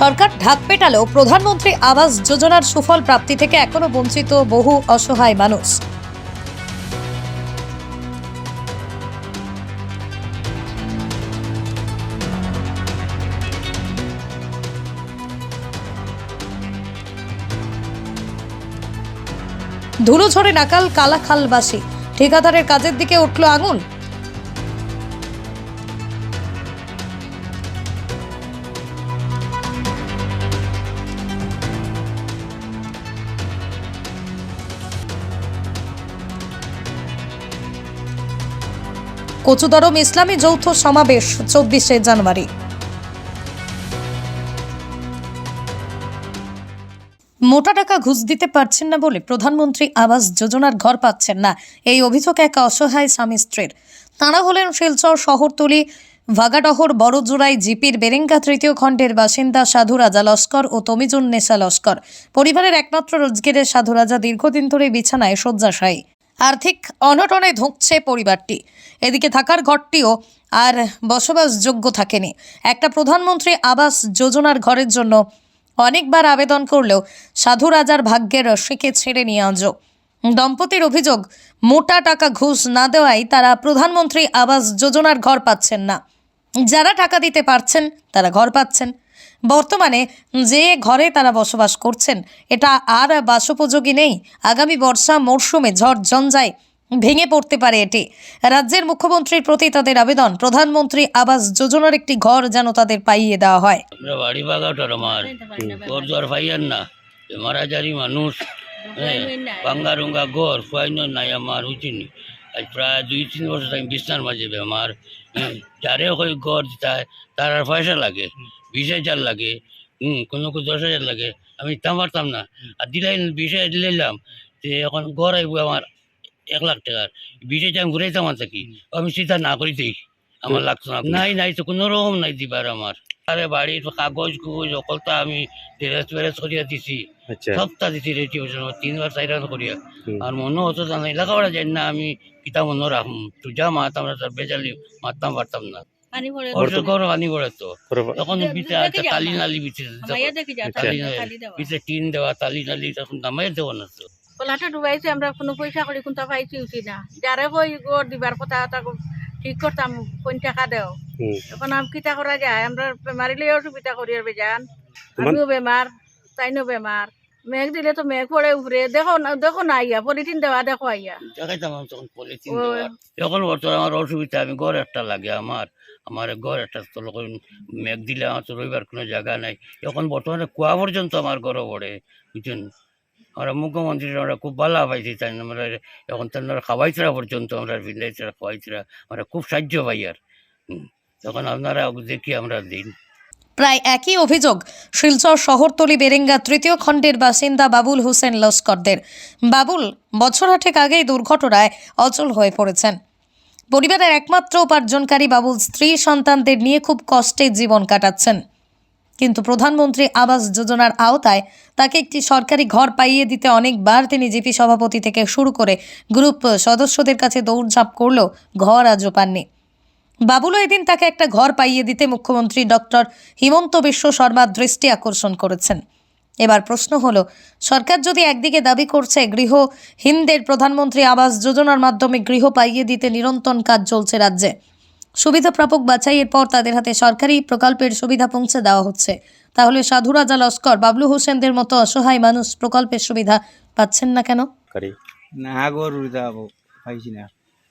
সরকার ঢাক পেটালেও প্রধানমন্ত্রী আবাস যোজনার সুফল প্রাপ্তি থেকে এখনও বঞ্চিত বহু অসহায় মানুষ। ধুলো ঝড়ে নাকাল কালাখালবাসী। ঠিকাদারের কাজের দিকে উঠল আঙুল। কচুদরম ইসলামী যৌথ সমাবেশ চব্বিশে জানুয়ারি। মোটা টাকা ঘুষ দিতে পারছেন না বলে প্রধানমন্ত্রী আবাস যোজনার ঘর পাচ্ছেন না। এই অভিযোগ এক অসহায় স্বামী স্ত্রীর। তাঁরা হলেন শিলচর শহরতলি, ভাগাডহর, বড়জোড়াই, জিপির, বেরেঙ্গা তৃতীয় খণ্ডের বাসিন্দা সাধু রাজা লস্কর ও তমিজুন নেশা লস্কর। পরিবারের একমাত্র রোজগেরের সাধু রাজা দীর্ঘদিন ধরে বিছানায় শয্যাশায়ী। আর্থিক অনটনে ধুঁকছে পরিবারটি। এদিকে থাকার ঘরটিও আর বসবাসযোগ্য থাকেনি। একটা প্রধানমন্ত্রী আবাস যোজনার ঘরের জন্য অনেকবার আবেদন করলেও সাধু রাজার ভাগ্যের রশিকে ছেড়ে নিয়ে আজ দম্পতির অভিযোগ, মোটা টাকা ঘুষ না দেওয়ায় তারা প্রধানমন্ত্রী আবাস যোজনার ঘর পাচ্ছেন না। যারা টাকা দিতে পারছেন, তারা ঘর পাচ্ছেন। বর্তমানে যে ঘরে তারা বসবাস করছেন, এটা আর বাসোপযোগী নেই। আগামী বর্ষা মরশুমে ঝড় ঝঞ্ঝায় ভেঙে পড়তে পারে এটি। রাজ্যের মুখ্যমন্ত্রীর প্রতি তাদের আবেদন, প্রধানমন্ত্রী আবাস যোজনার একটি ঘর যেন তাদের পাইয়ে দেওয়া হয়। আমরা বাড়ি না। মারা জারি মানুষ হ্যাঁ আমার প্রায় দুই তিন বছর মাঝে যারে তার পয়সা লাগে। বিশ হাজার লাগে। হুম কোনো কোনো দশ হাজার লাগে। আমি দিতাম পারতাম না। আর দিলাই বিশ হাজার দিলাম যে এখন ঘর আইব আমার এক লাখ টাকার। বিশ হাজার আমি ঘুরাইতাম আর থাকি আমি চিন্তা না করিতেই আমার লাগতো না। নাই নাই তো কোনো রকম নাই দিবার আমার। আরে বাড়ির কাগজ কুগজ অকলতা আমি টেরেস ফেরেস করিয়া দিছি। আচ্ছা। সপ্তাহ দিছি রেডি তিনবার চারবার করিয়া। আর মনে হতো না এলাকা বাড়া যাই না আমি কিতা মনে রাখুম তুই মারতাম না তার বেজালি মারতাম পারতাম না। পানি পড়ে অর্থ করো আনি পড়ে তো। বরাবর। তখন যাও তালি নালি টিন দেওয়া তালি তখন নামাই না তো। কলাটা ডুবাইছে আমরা কোনো পয়সা করি কোনটা পাইছি উঠি না। যারে কই গড় দিবার কথা ঠিক করতাম কোন টাকা দেও। এখন আমি কিতা করা যায়? আমরা বেমারিলে অসুবিধা করি আর বেজান। আমিও বেমার তাইনও বেমার। মেঘ দিলে তো মেঘ পড়ে উপরে দেখো না দেখো না আইয়া পলিথিন দেওয়া দেখো আইয়া। দেখাইতাম আমি তখন পলিথিন। দেওয়া এখন বর্তমানে আমার অসুবিধা আমি ঘর একটা লাগে আমার আমার ঘর একটা তো মেঘ দিলে আমার তো রবিবার কোনো জায়গা নাই। এখন বর্তমানে কুয়া পর্যন্ত আমার ঘরও পড়ে বুঝছেন আমরা মুখ্যমন্ত্রী আমরা খুব ভালো পাইছি তাই আমরা এখন তারা খাওয়াইছিরা পর্যন্ত আমরা ভিলেজরা খাওয়াইছিরা আমরা খুব সাহায্য পাই আর। তখন আপনারা দেখি আমরা দিন। প্রায় একই অভিযোগ। শিলচর শহরতলি বেরেঙ্গা তৃতীয় খণ্ডের বাসিন্দা বাবুল হোসেন লস্করদের। বাবুল, বছর আটেক আগেই দুর্ঘটনায় অচল হয়ে পড়েছেন। পরিবারের একমাত্র উপার্জনকারী বাবুল স্ত্রী সন্তানদের নিয়ে খুব কষ্টে জীবন কাটাচ্ছেন। কিন্তু প্রধানমন্ত্রী আবাস যোজনার আওতায় তাকে একটি সরকারি ঘর পাইয়ে দিতে অনেকবার তিনি জিপি সভাপতি থেকে শুরু করে গ্রুপ সদস্যদের কাছে দৌড়ঝাঁপ করলেও ঘর আজও পাননি। বাবুলও এদিন তাকে একটা ঘর পাইয়ে দিতে মুখ্যমন্ত্রী ডক্টর হিমন্ত বিশ্ব শর্মা দৃষ্টি আকর্ষণ করেছেন। এবার প্রশ্ন হলো সরকার যদি একদিকে দাবি করছে গৃহহীনদের প্রধানমন্ত্রী আবাস যোজনার মাধ্যমে গৃহ পাইয়ে দিতে নিরন্তর কাজ চলছে রাজ্যে সুবিধা প্রাপক বাছাইয়ের পর তাদের হাতে সরকারি প্রকল্পের সুবিধা পৌঁছে দেওয়া হচ্ছে। তাহলে সাধু রাজা লস্কর বাবলু হোসেনদের মতো অসহায় মানুষ প্রকল্পের সুবিধা পাচ্ছেন না কেন? না গরু যাব পাইছি না।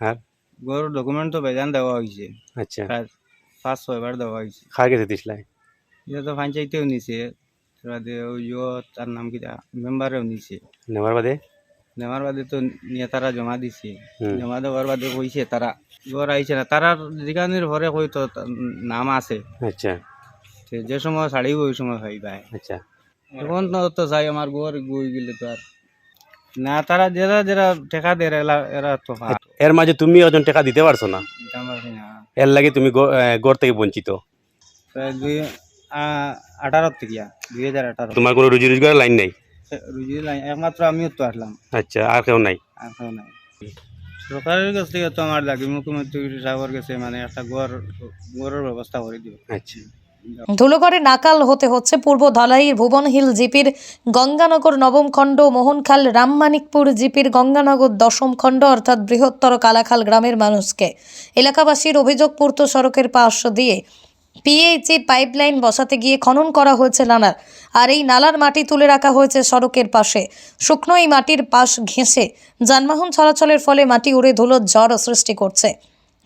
হ্যাঁ গরুর ডকুমেন্ট তো বেজান দেওয়া হয়েছে আচ্ছা। পাঁচ ছয়বার দেওয়া হয়েছে খার গেছে দিসলাই এটা তো পঞ্চায়েতেও নিছে। ইয়ো তার নাম কি মেম্বারেও নিছে। নেওয়ার বাদে? নেওয়ার বাদে তো নেতারা জমা দিছে। জমা দেওয়ার বাদে কইছে তারা গর আইছে না। তারার যেখানের ঘরে হয়তো তার নাম আছে। আচ্ছা। যে সময় ছাড়িব ওই সময় হয়ে যায় আচ্ছা। এখন তো তো চাই আমার গর গই গেলে তো আর না তারা যারা যারা টেকা দেয় এরা এরা তো এর মাঝে তুমি ওজন টাকা দিতে পারছ না? এর লাগে তুমি গড় থেকে বঞ্চিত। দুই আঠারো থেকে দুই হাজার আঠারো। তোমার কোনো রুজি রোজগার লাইন নেই? রুজি লাই একমাত্র আমিও তো আসলাম। আচ্ছা আর কেউ নাই? আর কেউ নাই। সরকারের কাছ থেকে তো আমার দাবি মুখ্যমন্ত্রী সাহেবের কাছে মানে একটা ঘর ঘরের ব্যবস্থা করে দিব। আচ্ছা। ধুলোগড়ে নাকাল হতে হচ্ছে পূর্ব ধলাইয়ের ভুবন হিল জিপির গঙ্গানগর নবম খণ্ড, মোহনখাল, রামমানিকপুর জিপির গঙ্গানগর দশম খণ্ড অর্থাৎ বৃহত্তর কালাখাল গ্রামের মানুষকে। এলাকাবাসীর অভিযোগ পূর্ত সড়কের পাশ দিয়ে পিএইচির পাইপলাইন বসাতে গিয়ে খনন করা হয়েছে নালার, আর এই নালার মাটি তুলে রাখা হয়েছে সড়কের পাশে। শুকনো এই মাটির পাশ ঘেঁষে যানবাহন চলাচলের ফলে মাটি উড়ে ধুলোর ঝড় সৃষ্টি করছে।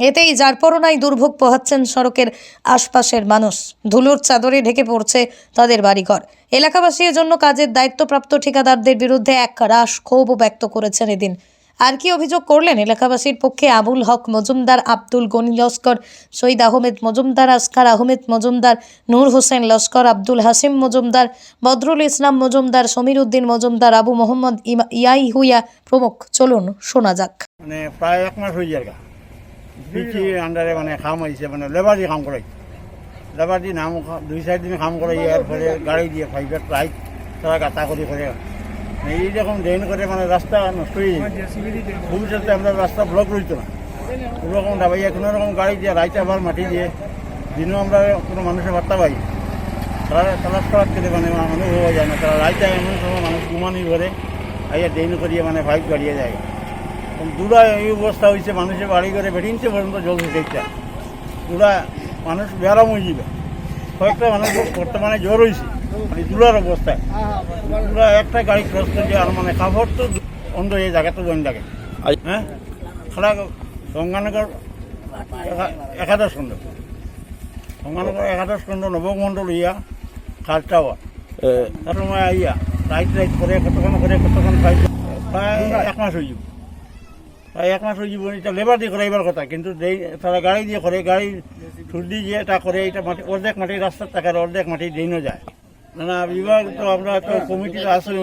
এতেই যারপরনাই দুর্ভোগ পোহাচ্ছেন সড়কের আশপাশের মানুষ। ধুলোর চাদরে ঢেকে পড়ছে তাদের বাড়িঘর। এলাকাবাসীর জন্য কাজের দায়িত্বপ্রাপ্ত ঠিকাদারদের বিরুদ্ধে এক রাশ ক্ষোভ ব্যক্ত করেছেন এদিন। আর কি অভিযোগ করলেন এলাকাবাসীর পক্ষে আবুল হক মজুমদার, আব্দুল গনি লস্কর সৈয়দ আহমেদ মজুমদার আসকার আহমেদ মজুমদার, নূর হোসেন লস্কর, আব্দুল হাসিম মজুমদার, বদরুল ইসলাম মজুমদার সমীর উদ্দিন মজুমদার, আবু মোহাম্মদ ইয়াই হুইয়া প্রমুখ। চলুন শোনা যাক। মানে প্রায় এক মাস হয়ে যায় বিচি আন্ডারে মানে কাম হয়েছে মানে লেবার দিয়ে কাম করাই লেবার দিয়ে নাম দুই চার দিন কাম করাই এর ফলে গাড়ি দিয়ে ফাইভের প্রাইস তারা গাতা করে করে মানে এইরকম ড্রেন করে মানে রাস্তা নষ্ট হয়ে ভবিষ্যতে আমরা রাস্তা ব্লক রইতো না কোনো রকম ডাবাইয়া কোনো রকম গাড়ি দিয়ে রাইতে আবার মাটি দিয়ে। দিনও আমরা কোনো মানুষের বার্তা পাই তারা তালাশ করার থেকে মানে মানুষ হওয়া যায় না তারা রাইতে এমন সময় মানুষ ঘুমানি ঘরে আইয়া ড্রেন করিয়ে মানে ফাইভ গাড়িয়ে যায়। দুরা এই অবস্থা হয়েছে মানুষের বাড়ি করে বেরিয়েছে পর্যন্ত জল ঢুকেছে দুরা মানুষ বেড়াম হয়ে যাবে। কয়েকটা মানুষ বর্তমানে জ্বর হয়েছে মানে দুলার অবস্থায় দুরা একটা গাড়ি ক্রস করছে আর মানে কাপড় তো অন্ধ এই জায়গাতে জয়েন লাগে হ্যাঁ? খালা গঙ্গানগর একা- একাদশ খণ্ড। গঙ্গানগর একাদশ খণ্ড নবমণ্ডল ইয়া খাল টাওয়ার। তার সময় আইয়া রাইট রাইট করে কতক্ষণ করে কতক্ষণ খাই প্রায় এক মাস হয়ে যাব। এক মাস যাব এটা লেবার দিয়ে করাইবার কথা কিন্তু তারা গাড়ি দিয়ে করে গাড়ি ঠুল দিয়ে যে এটা করে এটা মাটি অর্ধেক মাটি রাস্তার টাকার অর্ধেক মাটি দিনও যায়। না বিভাগ তো আমরা তো কমিটিতে আসলে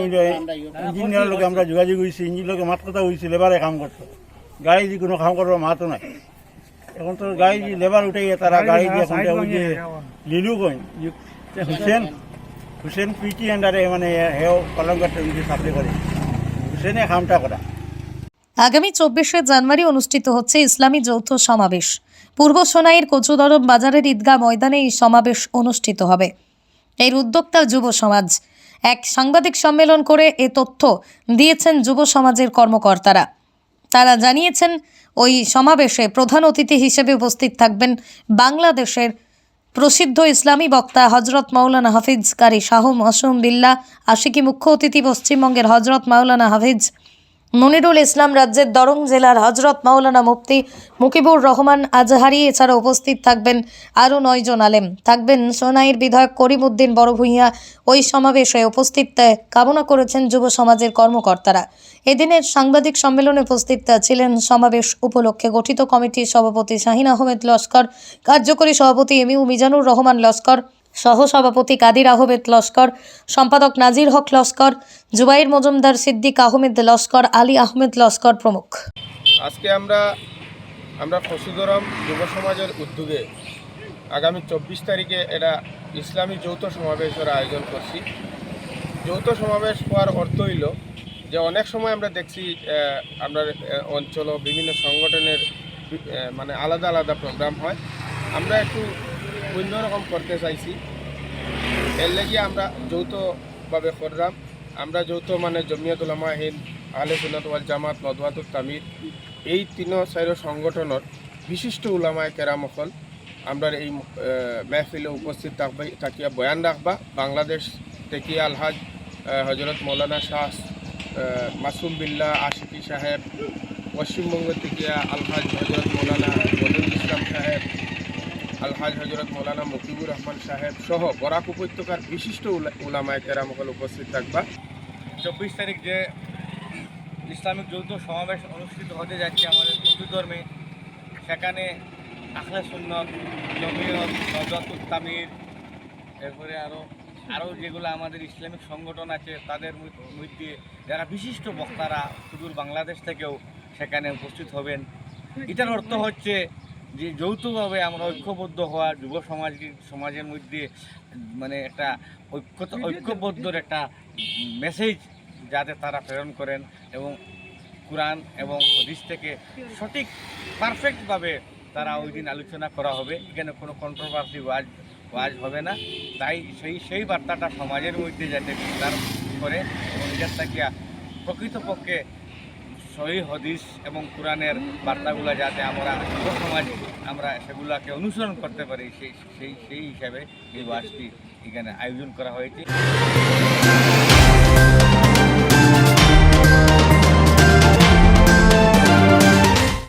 ইঞ্জিনিয়ারের লোকে আমরা যোগাযোগ হয়েছি ইঞ্জিন লোকে মাঠ কথা হয়েছি লেবারে কাম করতো। গাড়ি দিয়ে কোনো কাম করবার মাতো নাই। এখন তো গাড়ি দিয়ে লেবার উঠে গিয়ে তারা গাড়ি দিয়ে এখন ওই যে লিলু কইন হুসেন হুসেন পিটি আন্ডারে মানে হেও কলঙ্কার সাপ্লাই করে। হুসেনে কামটা করা। আগামী চব্বিশে জানুয়ারি অনুষ্ঠিত হচ্ছে ইসলামী যৌথ সমাবেশ। পূর্ব সোনাইয়ের কচুদরম বাজারের ঈদগাহ ময়দানে এই সমাবেশ অনুষ্ঠিত হবে। এর উদ্যোক্তা যুব সমাজ। এক সাংবাদিক সম্মেলন করে এ তথ্য দিয়েছেন যুব সমাজের কর্মকর্তারা। তারা জানিয়েছেন, ওই সমাবেশে প্রধান অতিথি হিসেবে উপস্থিত থাকবেন বাংলাদেশের প্রসিদ্ধ ইসলামী বক্তা হজরত মাওলানা হাফিজ কারি শাহ মাসুম বিল্লাহ, আশিকি মুখ্য অতিথি পশ্চিমবঙ্গের হজরত মাওলানা হাফিজ মনিরুল ইসলাম রাজ্যের দরং জেলার হজরত মাওলানা মুফতি মুকিবুর রহমান আজহারি, এছাড়া উপস্থিত থাকবেন আরও নয়জন আলেম। থাকবেন সোনাইয়ের বিধায়ক করিম উদ্দিন বড়ভূঁইয়া। ওই সমাবেশে উপস্থিত কামনা করেছেন যুব সমাজের কর্মকর্তারা। এদিনের সাংবাদিক সম্মেলনে উপস্থিত ছিলেন সমাবেশ উপলক্ষে গঠিত কমিটির সভাপতি শাহিন আহমেদ লস্কর, কার্যকরী সভাপতি এমিউ মিজানুর রহমান লস্কর সহসভাপতি কাদির আহমেদ লস্কর, সম্পাদক নাজির হক লস্কর, জুবাইর মজুমদার সিদ্দিক আহমেদ লস্কর, আলী আহমেদ লস্কর প্রমুখ। আজকে আমরা আমরা ফসুদরম যুব সমাজের উদ্যোগে আগামী চব্বিশ তারিখে এটা ইসলামী যৌথ সমাবেশের আয়োজন করছি। যৌথ সমাবেশ হওয়ার অর্থ হইল যে অনেক সময় আমরা দেখছি আমরা অঞ্চল বিভিন্ন সংগঠনের মানে আলাদা আলাদা প্রোগ্রাম হয়। আমরা একটু অন্যরকম করতে চাইছি। এর লেগে আমরা যৌথভাবে করলাম আমরা যৌথ মানে জমিয়ত উলামা হিন্দ, আহলে জামাত নদওয়াতুল তামির এই তিন চাইর সংগঠনের বিশিষ্ট উলামায় কেরামকল আমরা এই মেহফিলে উপস্থিত থাকবা, থাকিয়া বয়ান রাখবা। বাংলাদেশ থেকে আলহাজ হজরত মৌলানা শাহ মাসুম বিল্লাহ, আশিকি সাহেব, পশ্চিমবঙ্গ থেকে আলহাজ হজরত মৌলানা বদরুল ইসলাম সাহেব আলহাজ হজরত মৌলানা মকিবুর রহমান সাহেব সহ বরাক উপত্যকার বিশিষ্ট উলা- উলামায়ে কেরামকল উপস্থিত থাকবা। চব্বিশ তারিখ যে ইসলামিক যৌথ সমাবেশ অনুষ্ঠিত হতে যাচ্ছে আমাদের হিন্দু ধর্মে, সেখানে আখলা সুন্নত, জমিয়ত নজাতুল তামির এরপরে আরও আরও যেগুলো আমাদের ইসলামিক সংগঠন আছে, তাদের মধ্যে যারা বিশিষ্ট বক্তারা সুদূর বাংলাদেশ থেকেও সেখানে উপস্থিত হবেন। এটার অর্থ হচ্ছে যে যৌথভাবে আমরা ঐক্যবদ্ধ হওয়া যুব সমাজ সমাজের মধ্যে মানে একটা ঐক্যত ঐক্যবদ্ধর একটা মেসেজ যাতে তারা প্রেরণ করেন এবং কোরআন এবং হদিস থেকে সঠিক পারফেক্টভাবে তারা ওই দিন আলোচনা করা হবে। এখানে কোনো কন্ট্রোভার্সি ওয়াজ ওয়াজ হবে না। তাই সেই সেই বার্তাটা সমাজের মধ্যে যাতে বিস্তার করে এবং এটার থাকিয়া প্রকৃতপক্ষে সহি হদিস এবং কোরআনের বার্তাগুলো যাতে আমরা যুব সমাজ আমরা সেগুলাকে অনুসরণ করতে পারি, সেই সেই সেই হিসাবে এই বাসটি এখানে আয়োজন করা হয়েছে।